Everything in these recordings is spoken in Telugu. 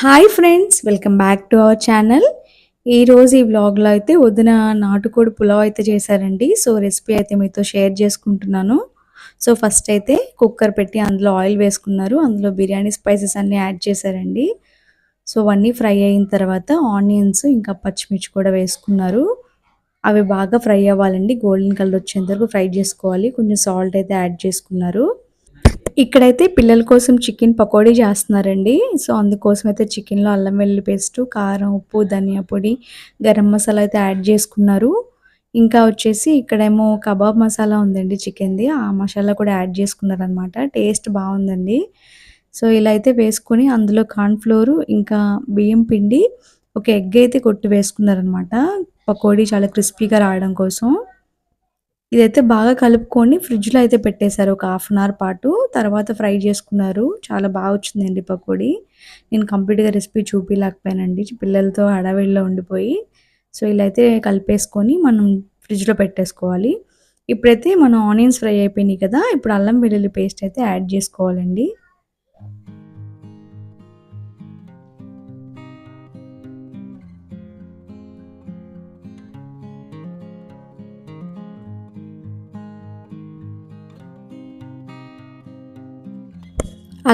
Hi friends welcome back to our channel ఈరోజు ఈ వ్లాగ్లో అయితే వదిన నాటుకోడి పులావ్ అయితే చేశారండి. సో రెసిపీ అయితే మీతో షేర్ చేసుకుంటున్నాను. సో ఫస్ట్ అయితే కుక్కర్ పెట్టి అందులో ఆయిల్ వేసుకున్నారు. అందులో బిర్యానీ స్పైసెస్ అన్నీ యాడ్ చేశారండి. సో అవన్నీ ఫ్రై అయిన తర్వాత ఆనియన్స్ ఇంకా పచ్చిమిర్చి కూడా వేసుకున్నారు. అవి బాగా ఫ్రై అవ్వాలండి. గోల్డెన్ కలర్ వచ్చేంత వరకు ఫ్రై చేసుకోవాలి. కొంచెం సాల్ట్ అయితే యాడ్ చేసుకున్నారు. ఇక్కడైతే పిల్లల కోసం చికెన్ పకోడీ చేస్తున్నారండి. సో అందుకోసం అయితే చికెన్లో అల్లం వెల్లుల్లి పేస్ట్ కారం ఉప్పు ధనియా పొడి గరం మసాలా అయితే యాడ్ చేసుకున్నారు. ఇంకా వచ్చేసి ఇక్కడేమో కబాబ్ మసాలా ఉందండి చికెన్ది. ఆ మసాలా కూడా యాడ్ చేసుకున్నారనమాట. టేస్ట్ బాగుందండి. సో ఇలా అయితే వేసుకొని అందులో కార్న్ఫ్లోరు ఇంకా బియ్యం పిండి ఒక ఎగ్ అయితే కొట్టి వేసుకున్నారనమాట. పకోడీ చాలా క్రిస్పీగా రావడం కోసం. ఇదైతే బాగా కలుపుకొని ఫ్రిడ్జ్లో అయితే పెట్టేశారు. ఒక హాఫ్ అన్ అవర్ పాటు తర్వాత ఫ్రై చేసుకున్నారు. చాలా బాగా వచ్చిందండి పకోడీ. నేను కంప్లీట్గా రెసిపీ చూపించలేకపోయానండి పిల్లలతో హడావిడిలో ఉండిపోయి. సో ఇలా అయితే కలిపేసుకొని మనం ఫ్రిడ్జ్లో పెట్టేసుకోవాలి. ఇప్పుడైతే మనం ఆనియన్స్ ఫ్రై అయిపోయినాయి కదా! ఇప్పుడు అల్లం వెల్లుల్లి పేస్ట్ అయితే యాడ్ చేసుకోవాలండి.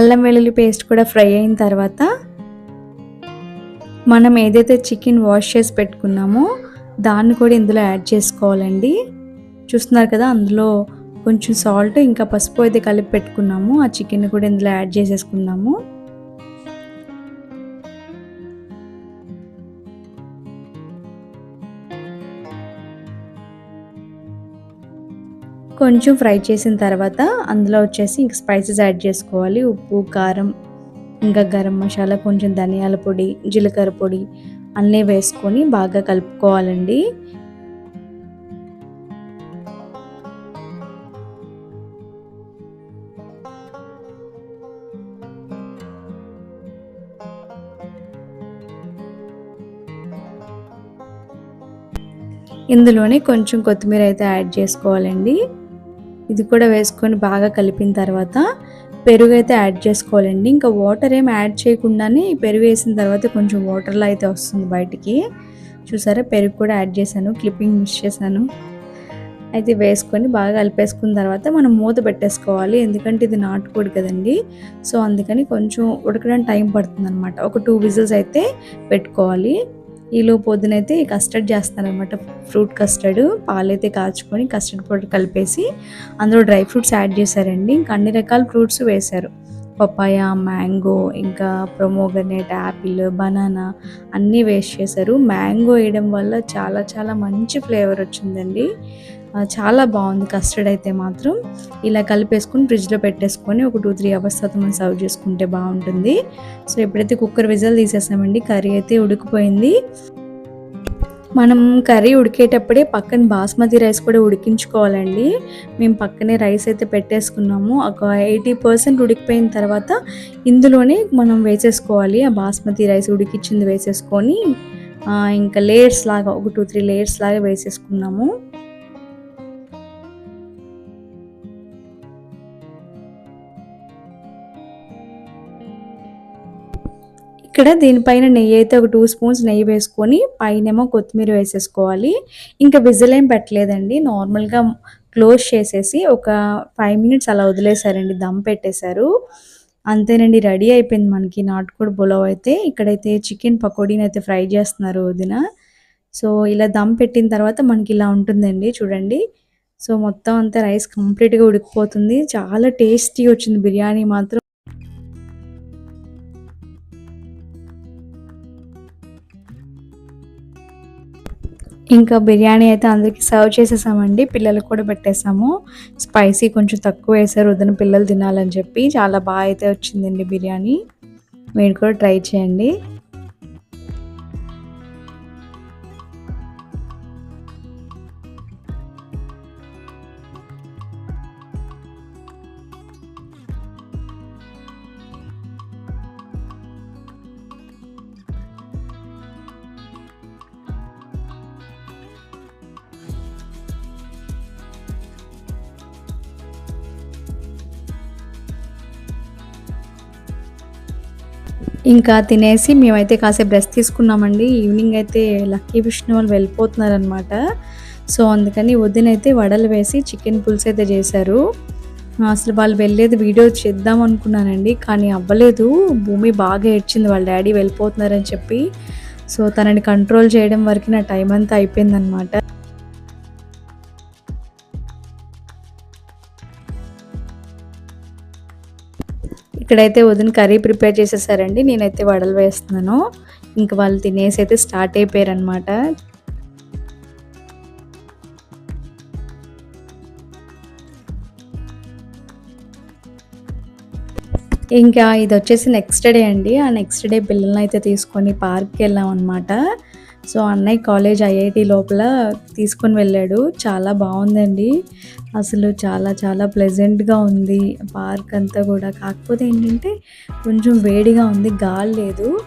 అల్లం వెల్లుల్లి పేస్ట్ కూడా ఫ్రై అయిన తర్వాత మనం ఏదైతే చికెన్ వాష్ చేసి పెట్టుకున్నామో దాన్ని కూడా ఇందులో యాడ్ చేసుకోవాలండి. చూస్తున్నారు కదా అందులో కొంచెం సాల్ట్ ఇంకా పసుపు అయితే కలిపి పెట్టుకున్నాము. ఆ చికెన్ కూడా ఇందులో యాడ్ చేసేసుకున్నాము. కొంచెం ఫ్రై చేసిన తర్వాత అందులో వచ్చేసి ఇంక స్పైసెస్ యాడ్ చేసుకోవాలి. ఉప్పు కారం ఇంకా గరం మసాలా కొంచెం ధనియాల పొడి జీలకర్ర పొడి అన్నీ వేసుకొని బాగా కలుపుకోవాలండి. ఇందులోనే కొంచెం కొత్తిమీర అయితే యాడ్ చేసుకోవాలండి. ఇది కూడా వేసుకొని బాగా కలిపిన తర్వాత పెరుగు అయితే యాడ్ చేసుకోవాలండి. ఇంకా వాటర్ ఏం యాడ్ చేయకుండానే పెరుగు వేసిన తర్వాత కొంచెం వాటర్లో అయితే వస్తుంది బయటికి. చూసారా? పెరుగు కూడా యాడ్ చేశాను క్లిప్పింగ్ మిస్ చేశాను. అయితే వేసుకొని బాగా కలిపేసుకున్న తర్వాత మనం మూత పెట్టేసుకోవాలి. ఎందుకంటే ఇది నాటుకోడి కదండి. సో అందుకని కొంచెం ఉడకడానికి టైం పడుతుంది అనమాట ఒక టూ విజిల్స్ అయితే పెట్టుకోవాలి. ఈలో పొద్దునైతే కస్టర్డ్ చేస్తానమాట ఫ్రూట్ కస్టర్డ్ పాలైతే కాచుకొని కస్టర్డ్ పౌడర్ కలిపేసి అందులో డ్రై ఫ్రూట్స్ యాడ్ చేశారండి. ఇంకా అన్ని రకాల ఫ్రూట్స్ వేశారు. పపాయ మ్యాంగో ఇంకా ప్రొమోగనేట్ యాపిల్ బనానా అన్నీ వేస్ట్ చేశారు. మ్యాంగో వేయడం వల్ల చాలా చాలా మంచి ఫ్లేవర్ వచ్చిందండి. చాలా బాగుంది కస్టర్డ్ అయితే మాత్రం. ఇలా కలిపేసుకుని ఫ్రిడ్జ్లో పెట్టేసుకొని ఒక టూ త్రీ అవర్స్ తర్వాత మనం సర్వ్ చేసుకుంటే బాగుంటుంది. సో ఎప్పుడైతే కుక్కర్ విజల్ తీసేసామండి కర్రీ అయితే ఉడికిపోయింది. మనం కర్రీ ఉడికేటప్పుడే పక్కన బాస్మతి రైస్ కూడా ఉడికించుకోవాలండి. మేము పక్కనే రైస్ అయితే పెట్టేసుకున్నాము. ఒక ఎయిటీ పర్సెంట్ ఉడికిపోయిన తర్వాత ఇందులోనే మనం వేసేసుకోవాలి. ఆ బాస్మతి రైస్ ఉడికిచ్చింది వేసేసుకొని ఇంకా లేయర్స్ లాగా ఒక టూ త్రీ లేయర్స్ లాగా వేసేసుకున్నాము. ఇక్కడ దీనిపైన నెయ్యి అయితే ఒక టూ స్పూన్స్ నెయ్యి వేసుకొని పైనేమో కొత్తిమీర వేసేసుకోవాలి. ఇంకా విజిల్ ఏం పెట్టలేదండి. నార్మల్గా క్లోజ్ చేసేసి ఒక ఫైవ్ మినిట్స్ అలా వదిలేశారండి. దమ్ పెట్టేశారు. అంతేనండి రెడీ అయిపోయింది మనకి నాటుకోడి పులావ్ అయితే. ఇక్కడైతే చికెన్ పకోడీని అయితే ఫ్రై చేస్తున్నారు వదిన. సో ఇలా దమ్ పెట్టిన తర్వాత మనకి ఇలా ఉంటుందండి చూడండి. సో మొత్తం అంతా రైస్ కంప్లీట్గా ఉడికిపోతుంది. చాలా టేస్టీ వచ్చింది. బిర్యానీ మాత్రం ఇంకా బిర్యానీ అయితే అందరికీ సర్వ్ చేసేసామండి. పిల్లలకు కూడా పెట్టేసాము. స్పైసీ కొంచెం తక్కువ వేసారు. వదిన పిల్లలు తినాలని చెప్పి చాలా బాగా అయితే వచ్చిందండి బిర్యానీ. మీరు కూడా ట్రై చేయండి. ఇంకా తినేసి మేమైతే కాసేపు రెస్ట్ తీసుకున్నామండి. ఈవినింగ్ అయితే లక్కీ విష్ణు వాళ్ళు వెళ్ళిపోతున్నారనమాట సో అందుకని వదినైతే వడలు వేసి చికెన్ పులుసు అయితే చేశారు. అసలు వాళ్ళు వెళ్ళేది వీడియో చేద్దాం అనుకున్నానండి కానీ అవ్వలేదు. భూమి బాగా ఏడ్చింది వాళ్ళ డాడీ వెళ్ళిపోతున్నారని చెప్పి. సో తనని కంట్రోల్ చేయడం వరకు నా టైం అంతా అయిపోయిందనమాట ఇక్కడైతే వదిన కర్రీ ప్రిపేర్ చేసేసారండి. నేనైతే వడలు వేస్తున్నాను. ఇంకా వాళ్ళు తినేసి అయితే స్టార్ట్ అయిపోయారు అనమాట ఇంకా ఇది వచ్చేసి నెక్స్ట్ డే అండి. ఆ నెక్స్ట్ డే పిల్లల్ని అయితే తీసుకొని పార్క్కి వెళ్ళాం అనమాట సో అన్నయ్య కాలేజ్ ఐఐటి లోపల తీసుకొని వెళ్ళాడు. చాలా బాగుందండి. అసలు చాలా చాలా ప్లెజెంట్గా ఉంది. పార్క్ అంతా కూడా. కాకపోతే ఏంటంటే కొంచెం వేడిగా ఉంది. గాలి లేదు.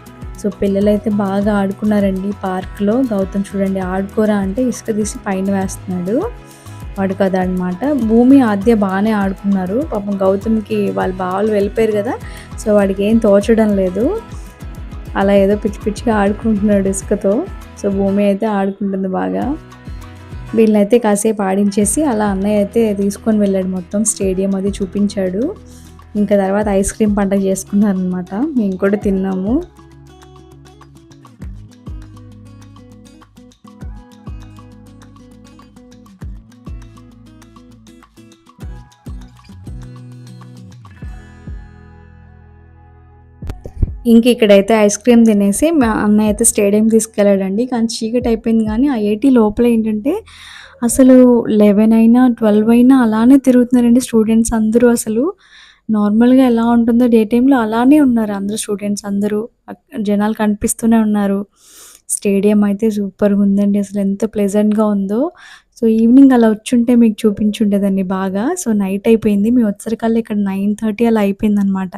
సో పిల్లలైతే బాగా ఆడుకున్నారండి పార్క్లో. గౌతమ్ చూడండి ఆడుకోరా అంటే ఇసుక తీసి పైన వేస్తున్నాడు. వాడు కదా అనమాట భూమి ఆద్య బాగానే ఆడుకున్నారు. పాపం గౌతమ్కి వాళ్ళ బావలు వెళ్ళిపోయారు కదా. సో వాడికి ఏం తోచడం లేదు. అలా ఏదో పిచ్చి పిచ్చిగా ఆడుకుంటున్నాడు ఇసుకతో. సో భూమి అయితే ఆడుకుంటుంది బాగా. వీళ్ళనైతే కాసేపు ఆడించేసి అలా అన్నయ్య అయితే తీసుకొని వెళ్ళాడు మొత్తం స్టేడియం అది చూపించాడు. ఇంకా తర్వాత ఐస్ క్రీమ్ పంట చేసుకున్నారనమాట మేము కూడా తిన్నాము. ఇంక ఇక్కడైతే ఐస్ క్రీమ్ తినేసి మా అన్నయ్య అయితే స్టేడియం తీసుకెళ్ళాడండి. కానీ చీకటి అయిపోయింది కానీ ఆ ఎయిటీ లోపల ఏంటంటే అసలు లెవెన్ అయినా ట్వెల్వ్ అయినా అలానే తిరుగుతున్నారండి స్టూడెంట్స్ అందరూ అసలు. నార్మల్గా ఎలా ఉంటుందో డే టైంలో అలానే ఉన్నారు అందరూ స్టూడెంట్స్ అందరూ. జనాలు కనిపిస్తూనే ఉన్నారు. స్టేడియం అయితే సూపర్గా ఉందండి. అసలు ఎంత ప్లెజెంట్గా ఉందో. సో ఈవినింగ్ అలా వచ్చుంటే మీకు చూపించుండేదండి బాగా. సో నైట్ అయిపోయింది. మేము వచ్చేసరికల్లా ఇక్కడ నైన్ థర్టీ అలా అయిపోయింది అనమాట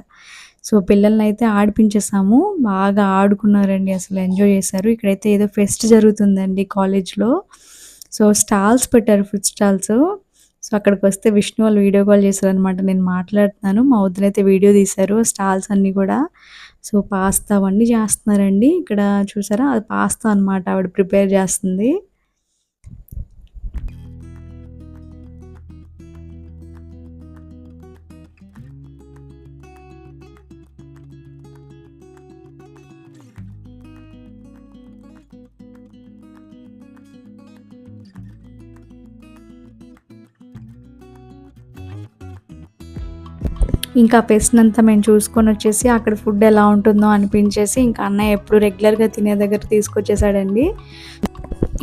సో పిల్లల్ని అయితే ఆడిపించేసాము. బాగా ఆడుకున్నారండి అసలు ఎంజాయ్ చేశారు. ఇక్కడైతే ఏదో ఫెస్ట్ జరుగుతుందండి కాలేజ్లో. సో స్టాల్స్ పెట్టారు ఫుడ్ స్టాల్స్. సో అక్కడికి వస్తే విష్ణు వాళ్ళు వీడియో కాల్ చేశారు అనమాట నేను మాట్లాడుతున్నాను మా వద్దునైతే వీడియో తీశారు స్టాల్స్ అన్నీ కూడా. సో పాస్తా అవన్నీ చేస్తున్నారండి. ఇక్కడ చూసారా? అది పాస్తా అన్నమాట ఆవిడ ప్రిపేర్ చేస్తుంది. ఇంకా పెస్ట్ అంతా మేము చూసుకొని వచ్చేసి అక్కడ ఫుడ్ ఎలా ఉంటుందో అనిపించేసి ఇంకా అన్నయ్య ఎప్పుడు రెగ్యులర్గా తినే దగ్గర తీసుకొచ్చేసాడండి.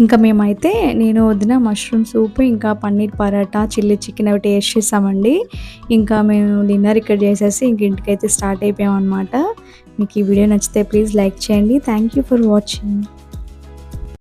ఇంకా మేమైతే నేను వదిన మష్రూమ్ సూప్ ఇంకా పన్నీర్ పరాటా చిల్లీ చికెన్ అవి టేస్ట్ చేసామండి. ఇంకా మేము డిన్నర్ ఇక్కడ చేసేసి ఇంక ఇంటికైతే స్టార్ట్ అయిపోయాం అనమాట మీకు ఈ వీడియో నచ్చితే ప్లీజ్ లైక్ చేయండి. Thank you for watching.